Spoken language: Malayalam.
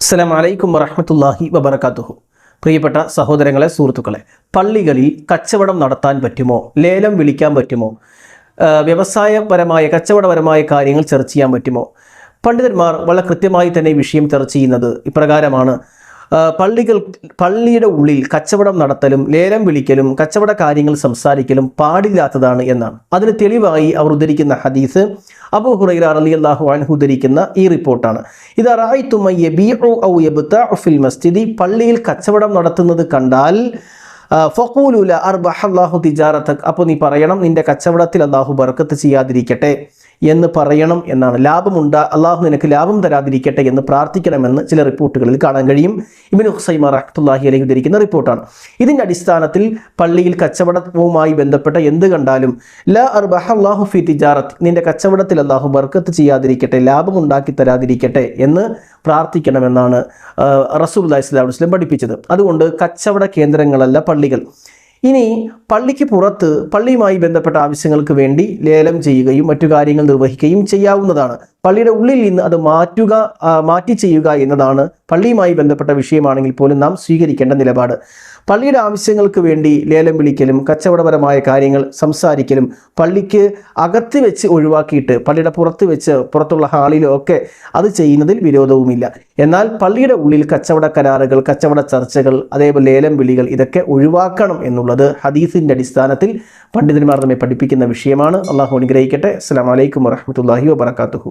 അസ്സലാം വലൈക്കും വറഹമത്തല്ലാഹി വബർക്കാത്തുഹു പ്രിയപ്പെട്ട സഹോദരങ്ങളെ സുഹൃത്തുക്കളെ പള്ളികളിൽ കച്ചവടം നടത്താൻ പറ്റുമോ? ലേലം വിളിക്കാൻ പറ്റുമോ? വ്യവസായപരമായ കച്ചവടപരമായ കാര്യങ്ങൾ ചർച്ച ചെയ്യാൻ പറ്റുമോ? പണ്ഡിതന്മാർ വളരെ കൃത്യമായി തന്നെ വിഷയം ചർച്ച ചെയ്യുന്നത് ഇപ്രകാരമാണ്. പള്ളികൾ പള്ളിയുടെ ഉള്ളിൽ കച്ചവടം നടത്തലും ലേലം വിളിക്കലും കച്ചവട കാര്യങ്ങൾ സംസാരിക്കലും പാടില്ലാത്തതാണ് എന്നാണ്. അതിന് തെളിവായി അവർ ഉദ്ധരിക്കുന്ന ഹദീസ് അബൂ ഹുറൈറ അള്ളാഹു അൻഹു ഉദ്ധരിക്കുന്ന ഈ റിപ്പോർട്ടാണ്. ഇത് റായിത്തുമ യബീഉ ഔ ഫിൽ മസ്ജിദി പള്ളിയിൽ കച്ചവടം നടത്തുന്നത് കണ്ടാൽ ഫക്കൂലുല അർബഹ് അള്ളാഹു തിജാറത്ത് അപ്പോൾ നീ പറയണം നിന്റെ കച്ചവടത്തിൽ അള്ളാഹു ബർക്കത്ത് ചെയ്യാതിരിക്കട്ടെ. എന്ന് പറയണം എന്നാണ്. ലാഭമുണ്ട് അള്ളാഹു നിനക്ക് ലാഭം തരാതിരിക്കട്ടെ എന്ന് പ്രാർത്ഥിക്കണമെന്ന് ചില റിപ്പോർട്ടുകളിൽ കാണാൻ കഴിയും. ഇബിൻ ഹുസൈമ റഹ്ത്തുല്ലാഹി അലൈഹി ഉദ്ധരിക്കുന്ന റിപ്പോർട്ടാണ്. ഇതിന്റെ അടിസ്ഥാനത്തിൽ പള്ളിയിൽ കച്ചവടവുമായി ബന്ധപ്പെട്ട എന്ത് കണ്ടാലും ലാ അർബഹ അള്ളാഹു ഫി തിജാറത്ത് നിന്റെ കച്ചവടത്തിൽ അള്ളാഹു ബർക്കത്ത് ചെയ്യാതിരിക്കട്ടെ ലാഭം ഉണ്ടാക്കി തരാതിരിക്കട്ടെ എന്ന് പ്രാർത്ഥിക്കണമെന്നാണ് റസൂൽ അള്ളാഹി വസ്ലം പഠിപ്പിച്ചത്. അതുകൊണ്ട് കച്ചവട കേന്ദ്രങ്ങളല്ല പള്ളികൾ. ഇനി പള്ളിക്ക് പുറത്ത് പള്ളിയുമായി ബന്ധപ്പെട്ട ആവശ്യങ്ങൾക്ക് വേണ്ടി ലേലം ചെയ്യുകയും മറ്റു കാര്യങ്ങൾ നിർവഹിക്കുകയും ചെയ്യാവുന്നതാണ്. പള്ളിയുടെ ഉള്ളിൽ നിന്ന് അത് മാറ്റുക മാറ്റി ചെയ്യുക എന്നതാണ് പള്ളിയുമായി ബന്ധപ്പെട്ട വിഷയമാണെങ്കിൽ പോലും നാം സ്വീകരിക്കേണ്ട നിലപാട്. പള്ളിയുടെ ആവശ്യങ്ങൾക്ക് വേണ്ടി ലേലം വിളിക്കലും കച്ചവടപരമായ കാര്യങ്ങൾ സംസാരിക്കലും പള്ളിക്ക് അകത്ത് വെച്ച് ഒഴിവാക്കിയിട്ട് പള്ളിയുടെ പുറത്ത് വെച്ച് പുറത്തുള്ള ഹാളിലോ ഒക്കെ അത് ചെയ്യുന്നതിൽ വിരോധവുമില്ല. എന്നാൽ പള്ളിയുടെ ഉള്ളിൽ കച്ചവട കരാറുകൾ കച്ചവട ചർച്ചകൾ അതേപോലെ ലേലം വിളികൾ ഇതൊക്കെ ഒഴിവാക്കണം എന്നുള്ളത് ഹദീസിന്റെ അടിസ്ഥാനത്തിൽ പണ്ഡിതന്മാർ നമ്മെ പഠിപ്പിക്കുന്ന വിഷയമാണ്. അള്ളാഹു അനുഗ്രഹിക്കട്ടെ. അസ്സാം വലൈക്കും വറഹമത്തല്ലാഹി വാബർക്കാത്തുഹു